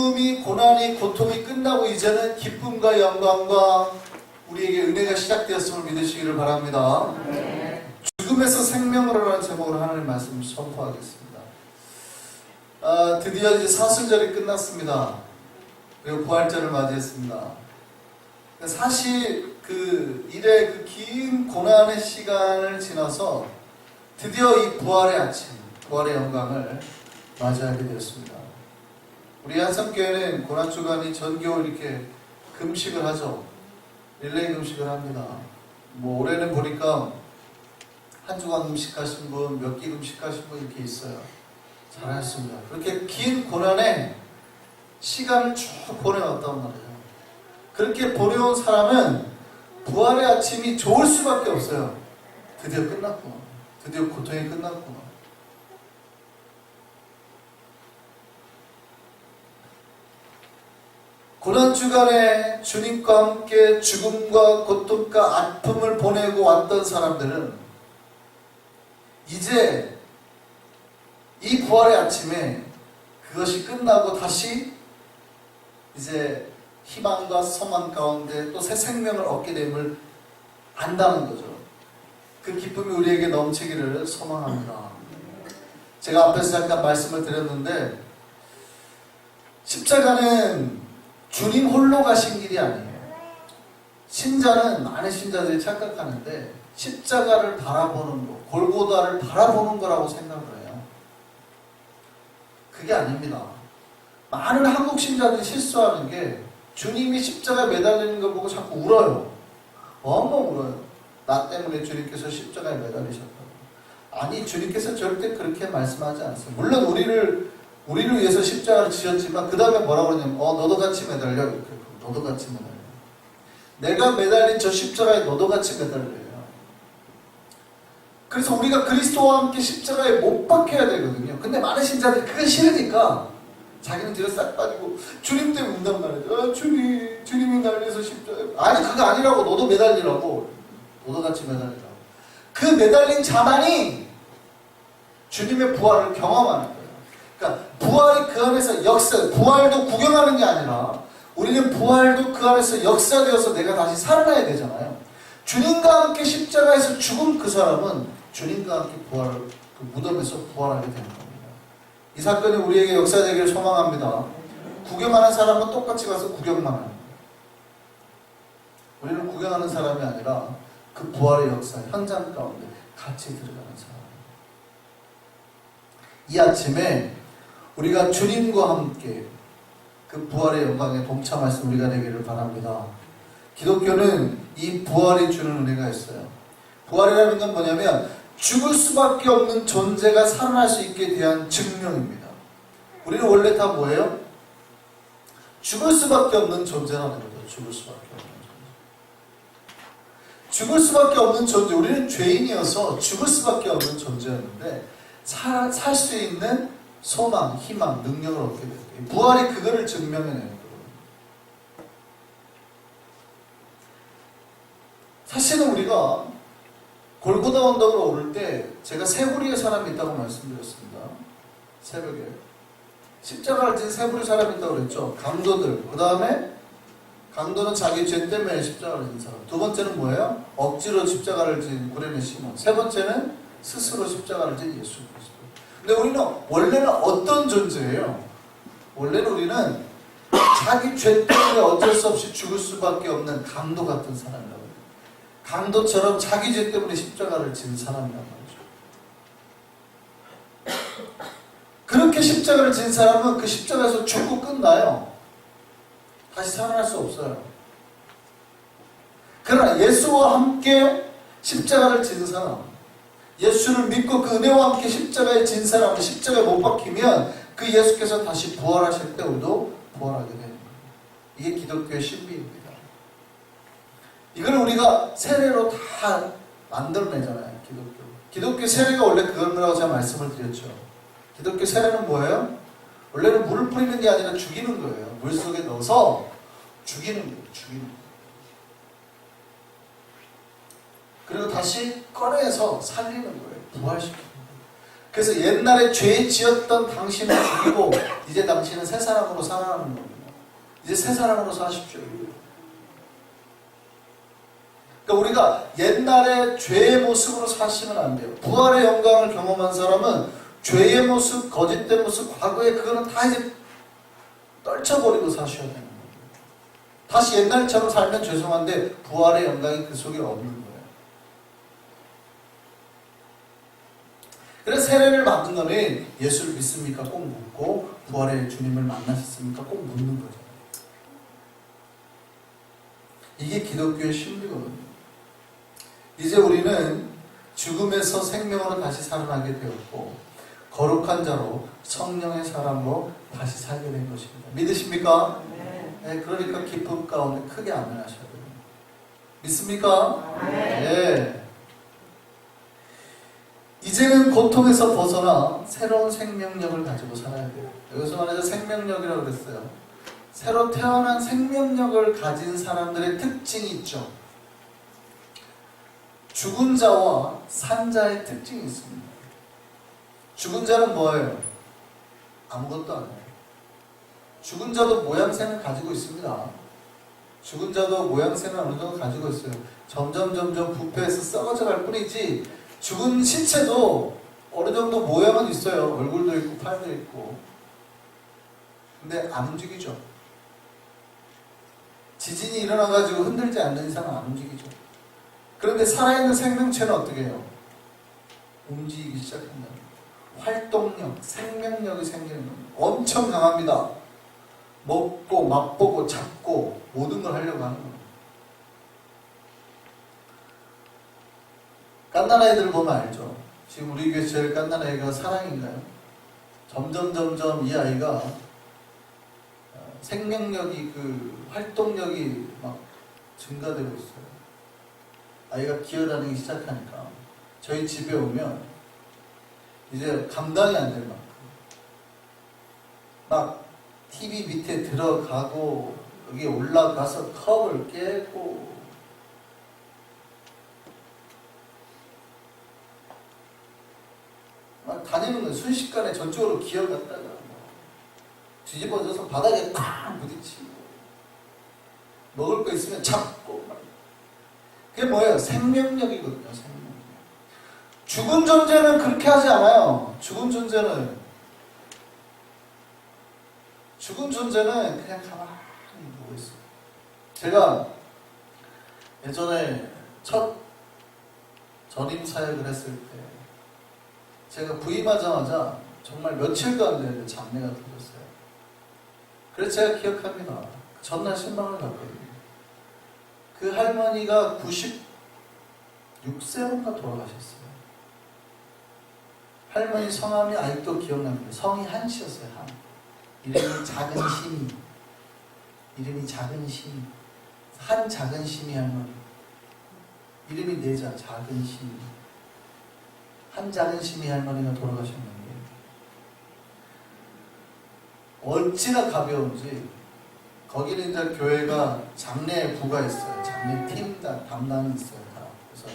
죽음이 고난이 고통이 끝나고 이제는 기쁨과 영광과 우리에게 은혜가 시작되었음을 믿으시기를 바랍니다. 죽음에서 생명으로 라는 제목으로 하나님 말씀을 선포하겠습니다. 아, 드디어 이제 사순절이 끝났습니다. 그리고 부활절을 맞이했습니다. 사실 그 일의 그 긴 고난의 시간을 지나서 드디어 이 부활의 아침, 부활의 영광을 맞이하게 되었습니다. 우리 한성교회는 고난 주간이 전교를 이렇게 금식을 하죠. 릴레이 금식을 합니다. 뭐 올해는 보니까 한 주간 금식하신 분, 몇 끼 금식하신 분 이렇게 있어요. 잘하셨습니다. 그렇게 긴 고난에 시간을 쭉 보내왔단 말이에요. 그렇게 보내온 사람은 부활의 아침이 좋을 수밖에 없어요. 드디어 끝났구나. 드디어 고통이 끝났구나. 고난 주간에 주님과 함께 죽음과 고통과 아픔을 보내고 왔던 사람들은 이제 이 부활의 아침에 그것이 끝나고 다시 이제 희망과 소망 가운데 또 새 생명을 얻게 됨을 안다는 거죠. 그 기쁨이 우리에게 넘치기를 소망합니다. 제가 앞에서 잠깐 말씀을 드렸는데 십자가는 주님 홀로 가신 길이 아니에요. 신자는 많은 신자들이 착각하는데 십자가를 바라보는 거, 골고다를 바라보는 거라고 생각을 해요. 그게 아닙니다. 많은 한국 신자들이 실수하는 게 주님이 십자가에 매달리는 걸 보고 자꾸 울어요. 엉엉 울어요. 나 때문에 주님께서 십자가에 매달리셨다고. 아니, 주님께서 절대 그렇게 말씀하지 않으세요. 물론 우리를, 우리를 위해서 십자가를 지셨지만, 그 다음에 뭐라고 그러냐면, 어, 너도 같이 매달려. 이렇게. 너도 같이 매달려. 내가 매달린 저 십자가에 너도 같이 매달려요. 그래서 우리가 그리스도와 함께 십자가에 못 박혀야 되거든요. 근데 많은 신자들이 그게 싫으니까, 자기는 뒤로 싹 빠지고 주님 때문에 운단 말이죠. 아, 주님, 주님이 날 위해서 십자가. 아니 그거 아니라고 너도 매달리라고. 너도 같이 매달리라고. 그 매달린 자만이 주님의 부활을 경험하는 거예요. 그러니까 그 안에서 역사, 부활도 구경하는 게 아니라 우리는 부활도 그 안에서 역사되어서 내가 다시 살아나야 되잖아요. 주님과 함께 십자가에서 죽은 그 사람은 주님과 함께 부활, 그 무덤에서 부활하게 되는 겁니다. 이 사건이 우리에게 역사되기를 소망합니다. 구경하는 사람은 똑같이 가서 구경만 거예요. 우리는 구경하는 사람이 아니라 그 부활의 역사, 현장 가운데 같이 들어가는 사람. 이 아침에 우리가 주님과 함께 그 부활의 영광에 동참할 수 우리가 되기를 바랍니다. 기독교는 이 부활이 주는 은혜가 있어요. 부활이라는 건 뭐냐면 죽을 수밖에 없는 존재가 살아날 수 있게 대한 증명입니다. 우리는 원래 다 뭐예요? 죽을 수밖에 없는 존재라는 거죠. 죽을 수밖에 없는 존재. 죽을 수밖에 없는 존재. 우리는 죄인이어서 죽을 수밖에 없는 존재였는데 살 수 있는 소망, 희망, 능력을 얻게 돼요. 부활이 그거를 증명해내는 거예요. 사실은 우리가 골고다 언덕을 오를 때 제가 세 부리의 사람이 있다고 말씀드렸습니다. 새벽에. 십자가를 진 세 부리 사람이 있다고 그랬죠. 강도들. 그 다음에 강도는 자기 죄 때문에 십자가를 진 사람. 두 번째는 뭐예요? 억지로 십자가를 진 구레네 시몬. 세 번째는 스스로 십자가를 진 예수 그리스도. 근데 우리는 원래는 어떤 존재예요? 원래는 우리는 자기 죄 때문에 어쩔 수 없이 죽을 수밖에 없는 강도 같은 사람이라고 해요. 강도처럼 자기 죄 때문에 십자가를 진 사람이란 말이죠. 그렇게 십자가를 진 사람은 그 십자가에서 죽고 끝나요. 다시 살아날 수 없어요. 그러나 예수와 함께 십자가를 진 사람, 예수를 믿고 그 은혜와 함께 십자가에 진 사람은 십자가에 못 박히면 그 예수께서 다시 부활하실 때 우리도 부활하게 되는 거예요. 이게 기독교의 신비입니다. 이걸 우리가 세례로 다 만들어내잖아요. 기독교. 기독교 세례가 원래 그거라고 제가 말씀을 드렸죠. 기독교 세례는 뭐예요? 원래는 물을 뿌리는 게 아니라 죽이는 거예요. 물 속에 넣어서 죽이는 거예요. 죽이는 거예요. 그리고 다시 꺼내서 살리는 거예요. 부활시키는 거예요. 그래서 옛날에 죄 지었던 당신을 죽이고 이제 당신은 새 사람으로 살아가는 겁니다. 이제 새 사람으로 사십시오. 그러니까 우리가 옛날에 죄의 모습으로 사시면 안 돼요. 부활의 영광을 경험한 사람은 죄의 모습, 거짓된 모습, 과거의 그거는 다 이제 떨쳐버리고 사셔야 되는 거예요. 다시 옛날처럼 살면 죄송한데 부활의 영광이 그 속에 없는 거예요. 그래서 세례를 받는 거는 예수를 믿습니까? 꼭 묻고 부활의 주님을 만나셨습니까? 꼭 묻는 거죠. 이게 기독교의 신비거든요. 이제 우리는 죽음에서 생명으로 다시 살아나게 되었고 거룩한 자로 성령의 사람으로 다시 살게 된 것입니다. 믿으십니까? 네, 그러니까 기쁨 가운데 크게 아멘하셔야 됩니다. 믿습니까? 네. 이제는 고통에서 벗어나 새로운 생명력을 가지고 살아야 돼요. 여기서 말해서 생명력이라고 그랬어요. 새로 태어난 생명력을 가진 사람들의 특징이 있죠. 죽은 자와 산 자의 특징이 있습니다. 죽은 자는 뭐예요? 아무것도 안 해요. 죽은 자도 모양새는 가지고 있습니다. 죽은 자도 모양새는 어느 정도 가지고 있어요. 점점 점점 부패해서 썩어져 갈 뿐이지 죽은 신체도 어느 정도 모양은 있어요. 얼굴도 있고 팔도 있고. 근데 안 움직이죠. 지진이 일어나가지고 흔들지 않는 이상은 안 움직이죠. 그런데 살아있는 생명체는 어떻게 해요? 움직이기 시작한다. 활동력, 생명력이 생기는 겁니다. 엄청 강합니다. 먹고, 맛보고, 잡고, 모든 걸 하려고 하는 겁니다. 깐난 아이들 보면 알죠? 지금 우리 교회 제일 깐난 아이가 사랑인가요? 점점, 점점 이 아이가 어, 생명력이 그 활동력이 막 증가되고 있어요. 아이가 기어다니기 시작하니까 저희 집에 오면 이제 감당이 안 될 만큼 막 TV 밑에 들어가고 여기 올라가서 컵을 깨고 막 다니는. 순식간에 저쪽으로 기어갔다가 뭐 뒤집어져서 바닥에 탁 부딪히고 먹을 거 있으면 잡고 막 그게 뭐예요? 생명력이거든요. 생명력. 죽은 존재는 그렇게 하지 않아요. 죽은 존재는 죽은 존재는 그냥 가만히 누워 있어요. 제가 예전에 첫 전임 사역을 했을 때 제가 부임하자마자 정말 며칠도 안 되는데 장례가 터졌어요. 그래서 제가 기억합니다. 그 전날 신방을 갔거든요. 그 할머니가 96세인가 돌아가셨어요. 할머니 성함이 아직도 기억납니다. 성이 한씨였어요, 한. 이름이 작은 심이. 이름이 작은 심이. 한 작은 심이 할머니. 이름이 네자, 작은 심이. 한 작은 심이 할머니가 돌아가셨는데, 어찌나 가벼운지, 거기는 이제 교회가 장례부가 있어요. 장례팀 다 담당이 있어요. 다. 그래서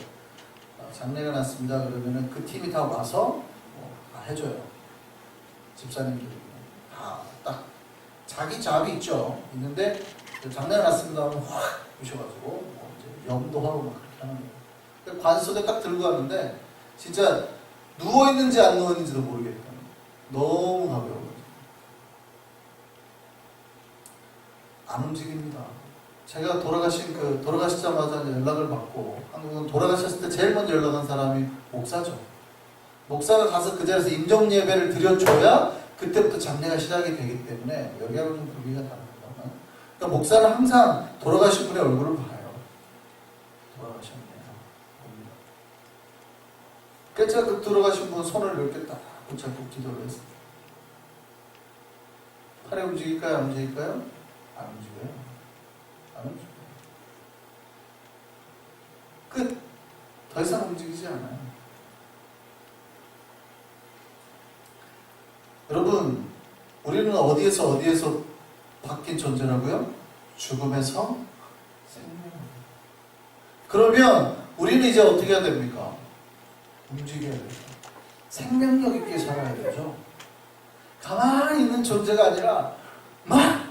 어, 장례가 났습니다. 그러면은 그 팀이 다 와서 뭐 다 해줘요. 집사님들이 다딱 자기 잡이 있죠. 있는데 장례가 났습니다 하면 확 부셔가지고 뭐 이제 염도하고 막 그렇게 하는 거예요. 근데 관수대 딱 들고 가는데 진짜 누워 있는지 안 누워 있는지도 모르겠다. 너무 가벼워. 안 움직입니다. 제가 돌아가신 그 돌아가시자마자 연락을 받고 한국은 돌아가셨을 때 제일 먼저 연락한 사람이 목사죠. 목사가 가서 그 자리에서 임종 예배를 드려줘야 그때부터 장례가 시작이 되기 때문에 여기하고 좀 분위기가 다릅니다. 그러니까 목사는 항상 돌아가신 분의 얼굴을 봐요. 돌아가셨네요. 봅니다. 그 돌아가신 분 손을 이렇게 딱 붙잡고 기도를 했어요. 팔에 움직일까요? 안 움직일까요? 안 움직여요. 안 움직여요. 끝. 더 이상 움직이지 않아요. 여러분, 우리는 어디에서 어디에서 바뀐 존재라고요? 죽음에서 생명. 그러면 우리는 이제 어떻게 해야 됩니까? 움직여야 돼요. 생명력 있게 살아야 되죠. 가만히 있는 존재가 아니라 막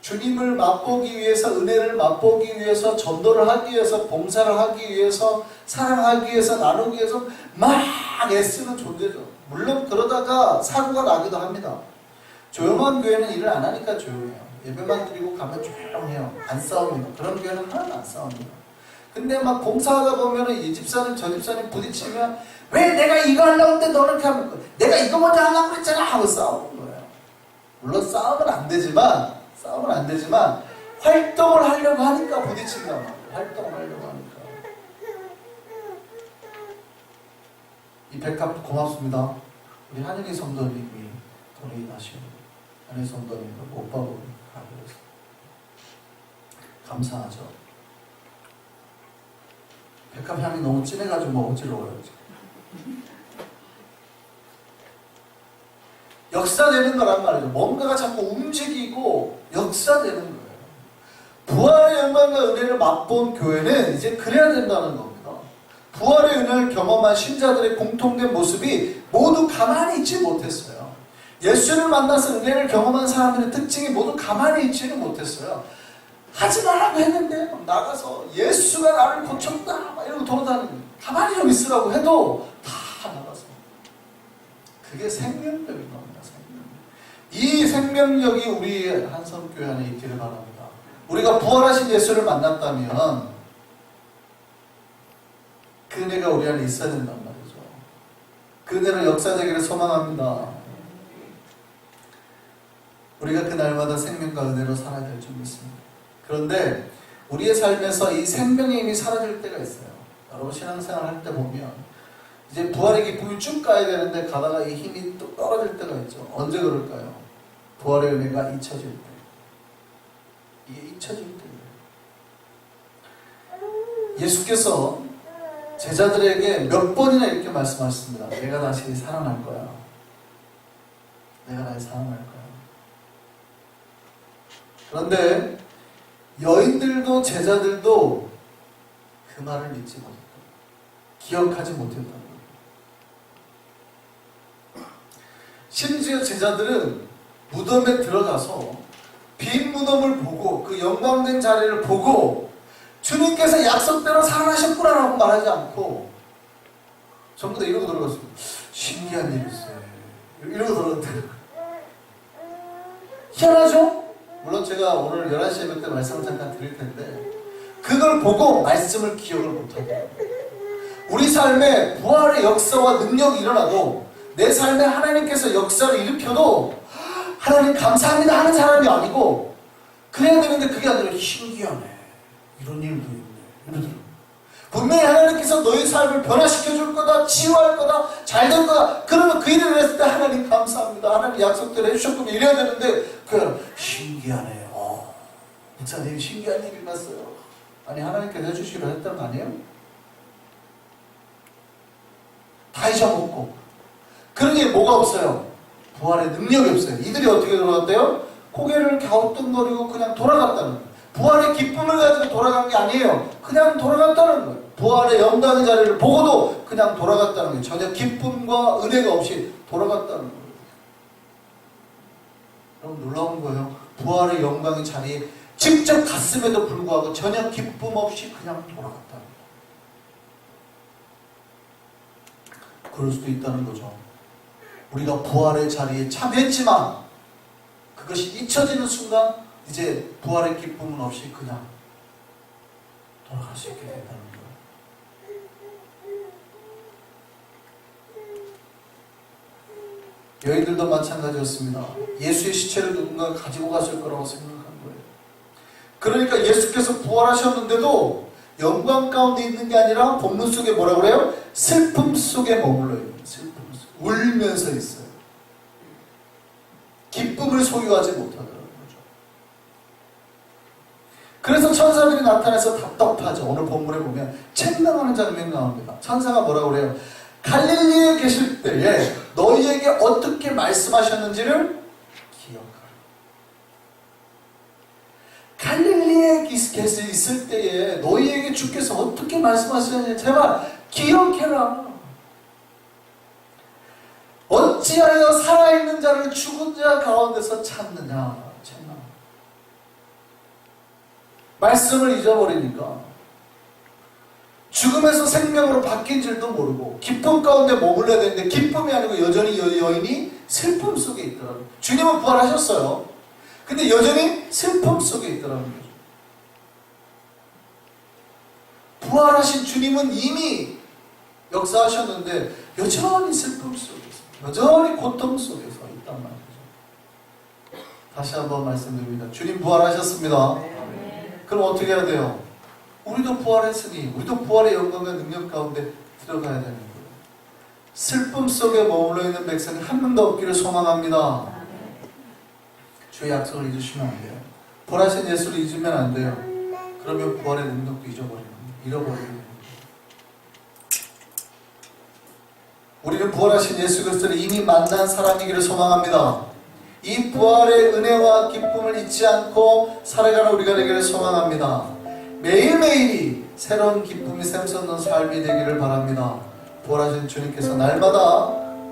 주님을 맛보기 위해서 은혜를 맛보기 위해서 전도를 하기 위해서 봉사를 하기 위해서 사랑하기 위해서 나누기 위해서 막 애쓰는 존재죠. 물론 그러다가 사고가 나기도 합니다. 조용한 교회는 일을 안 하니까 조용해요. 예배만 드리고 가면 조용해요. 안 싸웁니다. 그런 교회는 하나도 안 싸웁니다. 근데 막 봉사하다 보면은 이 집사님 저 집사님 부딪히면 왜 내가 이거 하려고 했는데 너는 이렇게 하면 내가 이거 먼저 하려고 그랬잖아 하고 싸우는 거예요. 물론 싸우면 안 되지만 싸우면 안 되지만 활동을 하려고 하니까 말이에요. 활동을 하려고 하니까. 이 백합 고맙습니다. 우리 한윤희 성도님이 도레이하시고 한윤희 성도님 오빠분 가고 그래서 감사하죠. 백합 향이 너무 진해가지고 뭐 어지러워요. 지금. 역사되는 거란 말이죠. 뭔가가 자꾸 움직이고 역사되는 거예요. 부활의 영광과 은혜를 맛본 교회는 이제 그래야 된다는 겁니다. 부활의 은혜를 경험한 신자들의 공통된 모습이 모두 가만히 있지 못했어요. 예수를 만나서 은혜를 경험한 사람들의 특징이 모두 가만히 있지는 못했어요. 하지 말라고 했는데 막 나가서 예수가 나를 고쳤다 막 이러고 돌아다니는. 가만히 좀 있으라고 해도 다 나가서 그게 생명력인 겁니다. 생명력. 이 생명력이 우리 한성교회 안에 있기를 바랍니다. 우리가 부활하신 예수를 만났다면 그 은혜가 우리 안에 있어야 된단 말이죠. 그 은혜를 역사되기를 소망합니다. 우리가 그 날마다 생명과 은혜로 살아야 될 줄 믿습니다. 그런데 우리의 삶에서 이 생명의 힘이 사라질 때가 있어요. 여러분 신앙생활 할 때 보면 이제 부활의 기쁨이 쭉 가야 되는데 가다가 이 힘이 또 떨어질 때가 있죠. 언제 그럴까요? 부활의 은혜가 잊혀질 때. 이게 잊혀질 때예요. 예수께서 제자들에게 몇 번이나 이렇게 말씀하셨습니다. 내가 다시 살아날 거야. 내가 다시 살아날 거야. 그런데 여인들도 제자들도 그 말을 믿지 못했다. 기억하지 거예요. 심지어 제자들은 무덤에 들어가서 빈 무덤을 보고 그 영광된 자리를 보고 주님께서 약속대로 살아나셨구나라고 말하지 않고 전부 다 이러고 들어갔어요. 신기한 일이었어요. 이러고 들어갔대요. 희한하죠? 물론 제가 오늘 11시 예배 때 말씀을 잠깐 드릴 텐데 그걸 보고 말씀을 기억을 못하고 우리 삶에 부활의 역사와 능력이 일어나도 내 삶에 하나님께서 역사를 일으켜도 하나님 감사합니다 하는 사람이 아니고 그래야 되는데 그게 아니라 신기하네. 이런 일도 있네. 이러더라고요 분명히 하나님께서 너의 삶을 변화시켜 줄 거다 치유할 거다 잘 될 거다. 그러면 그 일을 했을 때 하나님 감사합니다. 하나님 약속대로 해주셨군요. 이래야 되는데 그 신기하네 어, 목사님 신기한 일이 났어요. 아니 하나님께서 해주시기로 했던 거 아니에요? 다 잊어먹고. 그런 게 뭐가 없어요? 부활의 능력이 없어요. 이들이 어떻게 돌아갔대요? 고개를 갸우뚱거리고 그냥 돌아갔다는 거예요 부활의 기쁨을 가지고 돌아간 게 아니에요. 그냥 돌아갔다는 거예요. 부활의 영광의 자리를 보고도 그냥 돌아갔다는 거예요. 전혀 기쁨과 은혜가 없이 돌아갔다는 거예요. 여러분 놀라운 거예요. 부활의 영광의 자리에 직접 갔음에도 불구하고 전혀 기쁨 없이 그냥 돌아갔다는 거예요. 그럴 수도 있다는 거죠. 우리가 부활의 자리에 참했지만 그것이 잊혀지는 순간 이제 부활의 기쁨은 없이 그냥 돌아갈 수 있게 된다는 거예요. 여인들도 마찬가지였습니다. 예수의 시체를 누군가 가지고 갔을 거라고 생각한 거예요. 그러니까 예수께서 부활하셨는데도 영광 가운데 있는 게 아니라 본문 속에 뭐라 그래요? 슬픔 속에 머물러 있는 슬픔 속 울면서 있어요. 기쁨을 소유하지 거죠. 그래서 천사들이 나타나서 답답하죠. 오늘 본문에 보면 책망하는 장면이 나옵니다. 천사가 뭐라 그래요? 갈릴리에 계실 때에 너희에게 어떻게 말씀하셨는지를 기억하라. 갈릴리에 계서 있을 때에 너희에게 주께서 어떻게 말씀하셨는지 제발 기억해라. 어찌하여 살아있는 자를 죽은 자 가운데서 찾느냐 찾나 말씀을 잊어버리니까 죽음에서 생명으로 바뀐 줄도 모르고 기쁨 가운데 머물러야 되는데 기쁨이 아니고 여전히 여, 여인이 슬픔 속에 있더라고요 주님은 부활하셨어요 근데 여전히 슬픔 속에 있더라는 거죠 부활하신 주님은 이미 역사하셨는데 여전히 슬픔 속에서 여전히 고통 속에서 있단 말이죠. 다시 한번 말씀드립니다. 주님 부활하셨습니다. 그럼 어떻게 해야 돼요? 우리도 부활했으니 우리도 부활의 영광과 능력 가운데 들어가야 되는 거예요. 슬픔 속에 머물러 있는 백성이 한 명도 없기를 소망합니다. 주의 약속을 잊으시면 안 돼요. 부활하신 예수를 잊으면 안 돼요. 그러면 부활의 능력도 잊어버리는. 잃어버리는 거예요. 우리는 부활하신 예수 그리스도를 이미 만난 사람이기를 소망합니다. 이 부활의 은혜와 기쁨을 잊지 않고 살아가는 우리가 되기를 소망합니다. 매일매일이 새로운 기쁨이 샘솟는 삶이 되기를 바랍니다. 부활하신 주님께서 날마다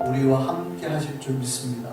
우리와 함께 하실 줄 믿습니다.